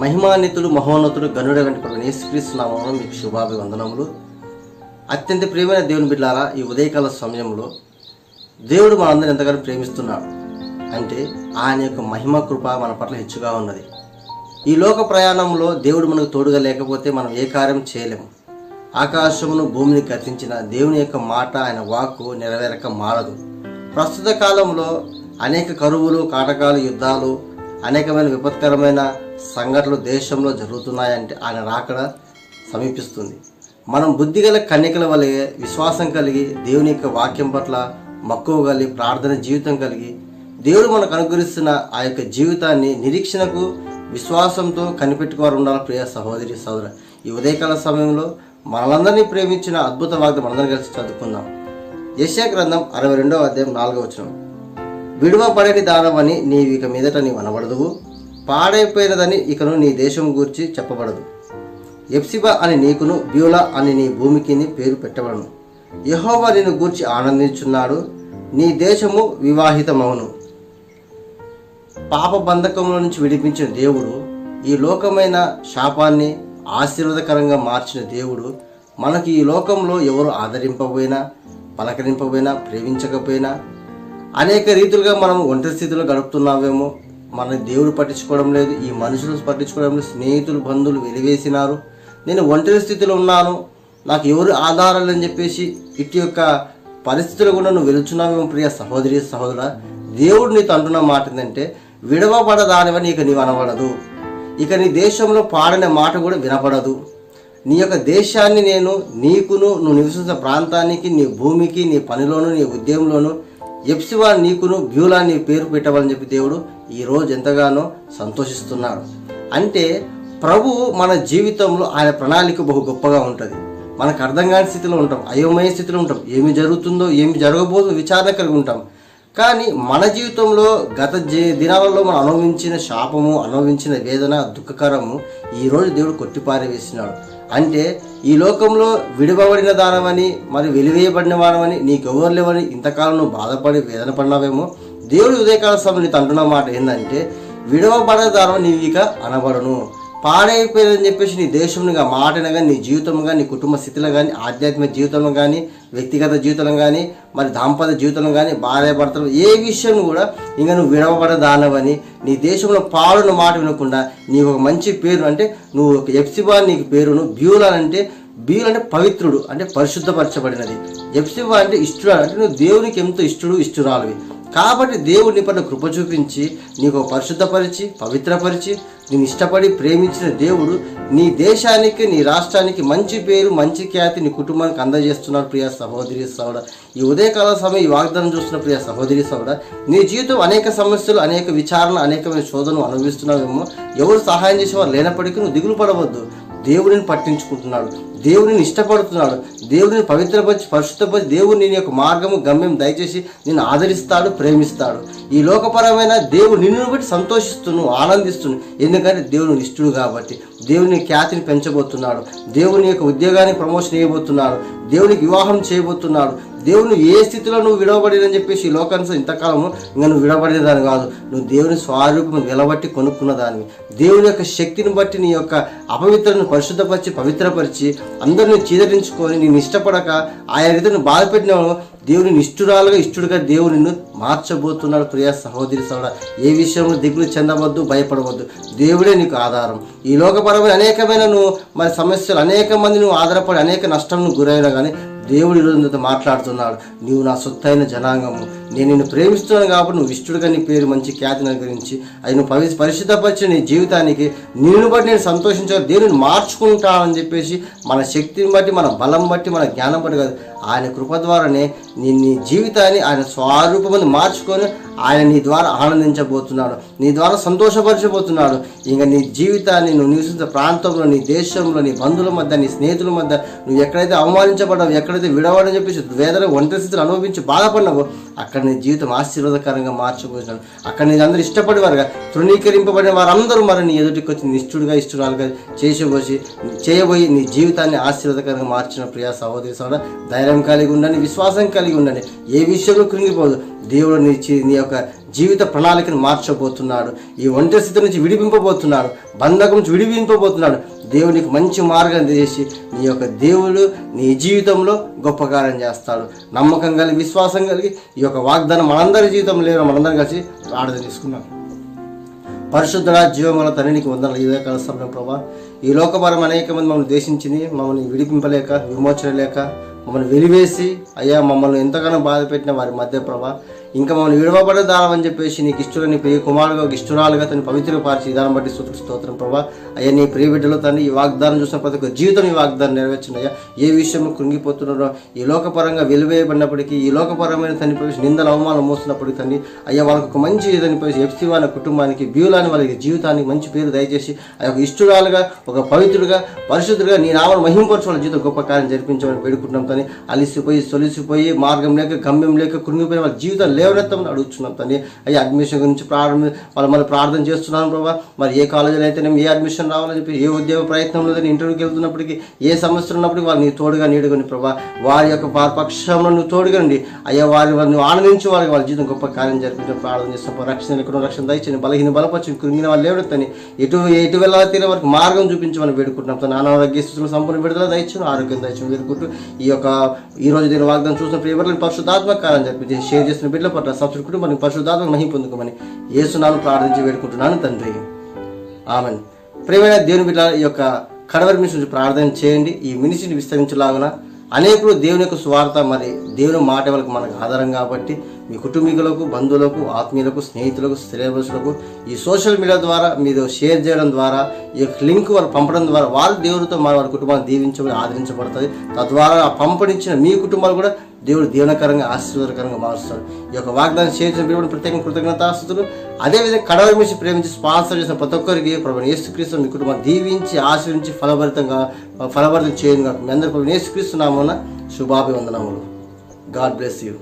మహిమాన్వితుడు మహోన్నతుడు గనుడ వెంట ప్రభు యేసుక్రీస్తు నామంలో మీకు శుభాభివందనములు. అత్యంత ప్రియమైన దేవుని బిడ్డారా ఈ ఉదయకాల సమయంలో దేవుడు మనందరిని ఎంతగానో ప్రేమిస్తున్నాడు. అంటే ఆయన యొక్క మహిమ కృప మన పట్ల హెచ్చుగా ఉన్నది. ఈ లోక ప్రయాణంలో దేవుడు మనకు తోడుగా లేకపోతే మనం ఏ కార్యం చేయలేము. ఆకాశమును భూమిని కర్తించిన దేవుని యొక్క మాట ఆయన వాక్కు నెరవేరక మారదు. ప్రస్తుత కాలంలో అనేక కరువులు కాటకాలు యుద్ధాలు అనేకమైన విపత్కరమైన సంఘటనలు దేశంలో జరుగుతున్నాయంటే ఆయన రాకడ సమీపిస్తుంది. మనం బుద్ధిగల కన్యకల వలె విశ్వాసం కలిగి దేవుని యొక్క వాక్యం పట్ల మక్కువ కలిగి ప్రార్థన జీవితం కలిగి దేవుడు మనకు అనుగ్రహిస్తున్న ఆ యొక్క జీవితాన్ని నిరీక్షణకు విశ్వాసంతో కనిపెట్టుకోవారు ఉండాలి ప్రియ సహోదరి సహోదర ఈ ఉదయకాల సమయంలో మనలందరినీ ప్రేమించిన అద్భుత వాగ్దం మనందరం కలిసి చదువుకుందాం. యశా గ్రంథం అరవై రెండవ అధ్యాయం నాలుగవ వచనం. విడువబడని దానమని నీవు నీవిక మీదట నీవు అనబడదువు. పాడైపోయినదని ఇకను నీ దేశం గూర్చి చెప్పబడదు. ఎప్సిబా అని నీకును బ్యూలా అని నీ భూమికిని పేరు పెట్టబడను. యహోవా నిన్ను గూర్చి ఆనందించున్నాడు నీ దేశము వివాహితమవును పాప బంధకముల నుంచి విడిపించిన దేవుడు ఈ లోకమైన శాపాన్ని ఆశీర్వాదకరంగా మార్చిన దేవుడు మనకి ఈ లోకంలో ఎవరు ఆదరింపబోయినా పలకరింపబోయినా ప్రేమించకపోయినా అనేక రీతులుగా మనం ఒంటరి స్థితిలో గడుపుతున్నామేమో మన దేవుడు పట్టించుకోవడం లేదు ఈ మనుషులు పట్టించుకోవడం లేదు స్నేహితులు బంధువులు వెలివేసినారు. నేను ఒంటరి స్థితిలో ఉన్నాను. నాకు ఎవరు ఆధారాలు అని చెప్పేసి ఇటు యొక్క పరిస్థితులు కూడా నువ్వు వెలుచున్నావేమో ప్రియ సహోదరి సహోదర దేవుడు నీతో అంటున్న మాట ఏంటంటే విడవబడదానివని ఇక నీవు అనబడదు. ఇక నీ దేశంలో పాడిన మాట కూడా వినపడదు నీ యొక్క దేశాన్ని నేను నీకును నువ్వు నివసించిన ప్రాంతానికి నీ భూమికి నీ పనిలోను నీ ఉద్యమంలోను ఎప్సివా నీకును బ్యూలా నీ పేరు పెట్టవాలని చెప్పి దేవుడు ఈరోజు ఎంతగానో సంతోషిస్తున్నాడు అంటే ప్రభు మన జీవితంలో ఆయన ప్రణాళిక బహు గొప్పగా ఉంటుంది. మనకు అర్థం కాని స్థితిలో ఉంటాం. అయోమయ స్థితిలో ఉంటాం. ఏమి జరుగుతుందో ఏమి జరగబోతుందో విచారణ కలిగి ఉంటాం. కానీ మన జీవితంలో గత జీ- దినాలలో మనం అనుభవించిన శాపము అనుభవించిన వేదన దుఃఖకరము ఈ రోజు దేవుడు కొట్టిపారవేసినాడు అంటే ఈ లోకంలో విడువబడిన దానమని మరి వెలివేయబడిన వాడమని నీకెవరు లేవని ఇంతకాలం నువ్వు బాధపడి వేదన పడినావేమో? దేవుడు ఉదయకాల సమయం నీతో అంటున్న మాట ఏంటంటే విడవబడే దానం నీవు ఇక అనబడను. పాడైపోయిందని చెప్పేసి నీ దేశంగా మాటను కానీ నీ జీవితం కానీ నీ కుటుంబ స్థితిలో కానీ ఆధ్యాత్మిక జీవితంలో కానీ వ్యక్తిగత జీవితంలో కానీ మరి దాంపత్య జీవితంలో కానీ భార్య భర్తలు ఏ విషయం కూడా ఇంకా నువ్వు విడవబడ దానవని నీ దేశంలో పాడున మాట వినకుండా నీకు ఒక మంచి పేరు అంటే నువ్వు ఒక ఎప్సిబా నీకు పేరును బ్యూలాన్ అంటే అంటే పవిత్రుడు అంటే పరిశుద్ధపరచబడినది. ఎప్సిబా అంటే ఇష్టడు అంటే నువ్వు దేవునికి ఎంతో ఇష్టడు ఇష్టరాలువి. కాబట్టి దేవుడు నీ పట్ల కృప చూపించి నీకు పరిశుద్ధపరిచి పవిత్రపరిచి నేను ఇష్టపడి ప్రేమించిన దేవుడు నీ దేశానికి నీ రాష్ట్రానికి మంచి పేరు మంచి ఖ్యాతి నీ కుటుంబానికి అందజేస్తున్నాడు ప్రియ సహోదరి సోడ ఈ ఉదయకాల సమయం ఈ వాగ్దానం చూస్తున్న ప్రియ సహోదరి సోడ నీ జీవితం అనేక సమస్యలు అనేక విచారణ అనేకమైన శోధనలు అనుభవిస్తున్నావేమో ఎవరు సహాయం చేసేవారు లేనప్పటికీ నువ్వు దిగులు పడవద్దు. దేవుడిని పట్టించుకుంటున్నాడు. దేవుడిని ఇష్టపడుతున్నాడు దేవుడిని పవిత్రపరిచి పరిశుద్ధపరిచి దేవుడు నీ యొక్క మార్గము గమ్యం దయచేసి నేను ఆదరిస్తాడు ప్రేమిస్తాడు. ఈ లోకపరమైన దేవుడు నిన్ను బట్టి సంతోషిస్తును ఆనందిస్తును. ఎందుకంటే దేవుడు ఇష్టడు కాబట్టి. దేవుని ఖ్యాతిని పెంచబోతున్నాడు. దేవుని యొక్క ఉద్యోగానికి ప్రమోషన్ చేయబోతున్నాడు. దేవునికి వివాహం చేయబోతున్నాడు. దేవుని ఏ స్థితిలో నువ్వు విడవబడినని చెప్పేసి ఈ లోకానికి ఇంతకాలము ఇంకా నువ్వు విడవబడిన కాదు. నువ్వు దేవుని స్వరూపం నిలబట్టి కొనుక్కున్న దానివి దేవుని యొక్క శక్తిని బట్టి నీ యొక్క అపవిత్రను పరిశుద్ధపరిచి పవిత్రపరిచి అందరిని చీదరించుకొని నేను ఇష్టపడక ఆయా రీతిని బాధపెట్టిన దేవుని ఇష్టురాలుగా ఇష్టుడిగా దేవుడు నిన్ను మార్చబోతున్నాడు ప్రియా సహోదరి సోడ ఏ విషయంలో దిగులు చెందవద్దు భయపడవద్దు. దేవుడే నీకు ఆధారం. ఈ లోకపరమైన అనేకమైన నువ్వు మరి సమస్యలు అనేక మంది నువ్వు ఆధారపడి అనేక నష్టం నువ్వు గురైనా కానీ దేవుడు ఈరోజు నీతో మాట్లాడుతున్నాడు. నీవు నా సొత్తైన జనాంగము. నేను నిన్ను ప్రేమిస్తున్నాను కాబట్టి నువ్వు విష్ణుడు నీ పేరు మంచి ఖ్యాతిని గురించి అది నువ్వు పవి పరిశుద్ధపరిచిన నీ జీవితానికి నిన్ను బట్టి నేను సంతోషించాలి. దేవుని మార్చుకుంటానని చెప్పేసి మన శక్తిని బట్టి మన బలం బట్టి మన జ్ఞానం బట్టి కాదు. ఆయన కృప ద్వారానే నీ నీ జీవితాన్ని ఆయన స్వరూపమని మార్చుకొని ఆయన నీ ద్వారా ఆనందించబోతున్నాడు నీ ద్వారా సంతోషపరచబోతున్నాడు. ఇంకా నీ జీవితాన్ని నువ్వు నివసించే ప్రాంతంలో నీ దేశంలో నీ బంధువుల మధ్య నీ స్నేహితుల మధ్య నువ్వు ఎక్కడైతే అవమానించబడ్డావు ఎక్కడైతే విడవడని చెప్పేసి వేదన ఒంటరి స్థితిని అనుభవించి బాధపడినావో అక్కడ నీ జీవితం ఆశీర్వాదకరంగా మార్చబోతున్నాను అక్కడ నీ అందరూ ఇష్టపడేవారుగా తృణీకరింపబడిన వారందరూ మరి నీ ఎదుటికి వచ్చి నిష్ఠుడిగా ఇష్టరాలుగా చేసేబోసి చేయబోయి నీ జీవితాన్ని ఆశీర్వాదకరంగా మార్చిన ప్రియా సహోదరి సోదర ధైర్యం కలిగి ఉండండి విశ్వాసం కలిగి ఉండండి. ఏ విషయంలో కృంగిపోదు. దేవుడు నీ నీ యొక్క జీవిత ప్రణాళికను మార్చబోతున్నాడు. ఈ ఒంటరి స్థితి నుంచి విడిపింపబోతున్నాడు. బంధకం నుంచి విడిపింపబోతున్నాడు. దేవునికి మంచి మార్గం చేసి నీ యొక్క దేవుడు నీ జీవితంలో గొప్ప కార్యం చేస్తాడు. నమ్మకం కలిగి విశ్వాసం కలిగి ఈ యొక్క వాగ్దానం మనందరి జీవితంలో లేవు మనందరం కలిసి ప్రార్థన తీసుకున్నాం పరిశుద్ధ జీవముల తండ్రికి వందల ఇదే కలుస్తాం ప్రభా ఈ లోకపరం అనేక మంది మమ్మల్ని దేశించింది మమ్మల్ని విడిపింపలేక విమోచన లేక మమ్మల్ని వెలివేసి అయ్యా మమ్మల్ని ఎంతగానో బాధ పెట్టిన వారి మధ్య ప్రభా ఇంకా మమ్మల్ని విడవబడే దానం అని చెప్పేసి నీకు ఇష్టం నీ ప్రియ కుమారుగా ఇష్టరాలుగా తన పవిత్ర పార్చి విధానం బట్టి స్తోత్ర స్తోత్రం ప్రభా. అయ్యా నీ ప్రియ బిడ్డలో తండ్రి ఈ వాగ్దానం చూసిన ప్రతి ఒక్క జీవితం ఈ వాగ్దానం నెరవేర్చినయ్యా ఏ విషయంలో కృంగిపోతున్నారో ఈ లోకపరంగా వెలువేయబడినప్పటికీ ఈ లోకపరమైన తన ప్రవేశ నిందల అవమానం మోస్తున్నప్పటికీ తండ్రి అయ్యా వాళ్ళకు ఒక మంచి తన ప్రవేశ ఎఫ్సి వాళ్ళ కుటుంబానికి బ్యూలాని వాళ్ళకి జీవితానికి మంచి పేరు దయచేసి ఆ యొక్క ఇష్టరాలుగా ఒక పవిత్రుడుగా పరిశుద్ధుడుగా నీ నామను మహింపరచు వాళ్ళ జీవితం గొప్ప కార్యం జరిపించమని వేడుకుంటున్నాం తని అలిసిపోయి సొలిసిపోయి మార్గం లేక గమ్యం లేక కృంగిపోయిన వాళ్ళ జీవితం లేవనెత్తమని అడుగుతున్నాం తండ్రి అయ్యా అడ్మిషన్ గురించి ప్రారంభ వాళ్ళు మరి ప్రార్థన చేస్తున్నాను ప్రభావ మరి ఏ కాలేజీలో అయితేనే ఏ అడ్మిషన్ రావాలని చెప్పి ఏ ఉద్యోగ ప్రయత్నం లేదని ఇంటర్వ్యూకి వెళ్తున్నప్పటికీ ఏ సమస్యలు ఉన్నప్పటికీ వాళ్ళు నీ తోడుగా నీడుకొని ప్రభా. వారి యొక్క పక్షంలో నువ్వు తోడుగండి. అయ్యా వారి వారిని ఆనందించి వారికి వాళ్ళ జీవితం గొప్ప కార్యం జరిపించే ప్రార్థన చేస్తాం రక్షణ ఎక్కడ రక్షణ దయచని బలహీన బలపరచు కృంగిన వాళ్ళు లేవనెత్తని ఎటు ఎటు వెళ్ళాలి తీరే వరకు మార్గం చూపించమని వేడుకుంటున్నాం తన అనారోగ్య స్థితిలో సంపూర్ణ విడుదల దయచను ఆరోగ్యం దయచని వేడుకుంటూ ఈ యొక్క ఈ రోజు దీని వాగ్దానం చూసిన ప్రియవర్లను పరిశుద్ధాత్మక కార్యం జరిపించి షేర్ చేసిన బిడ్డలు పట్ల సబ్సిడీ కుటుంబానికి పరిశుద్ధాత్మక మహిం పొందుకోమని ఏసునాను ప్రార్థించి వేడుకుంటున్నాను తండ్రి. ఆమెన్. ప్రేమైన దేవుని బిడ్డ ఈ యొక్క కడవరి మిషన్ నుంచి ప్రార్థన చేయండి. ఈ మినిషిని విస్తరించలాగున అనేకులు దేవుని యొక్క స్వార్థ మరి దేవుని మాట వాళ్ళకి మనకు ఆధారం కాబట్టి మీ కుటుంబీకులకు బంధువులకు ఆత్మీయులకు స్నేహితులకు శ్రేయసులకు ఈ సోషల్ మీడియా ద్వారా మీరు షేర్ చేయడం ద్వారా ఈ యొక్క లింక్ వాళ్ళు పంపడం ద్వారా వాళ్ళ దేవుడితో మన వారి కుటుంబాన్ని దీవించబడి ఆదరించబడుతుంది. తద్వారా పంపడించిన మీ కుటుంబాలు కూడా దేవుడు దీవనకరంగా ఆశీర్వాదకరంగా మారుస్తాడు. ఈ యొక్క వాగ్దానం చేసిన దేవుడు ప్రత్యేక కృతజ్ఞతాస్తుతులు. అదేవిధంగా కడవల మించి ప్రేమించి స్పాన్సర్ చేసిన ప్రతి ఒక్కరికి ప్రభు యేసుక్రీస్తు మీ కుటుంబం దీవించి ఆశీర్వించి ఫలభరితంగా ఫలభరితం చేయను మీ అందరూ ప్రభు యేసుక్రీస్తు నామన శుభాభివందనములు. God bless you.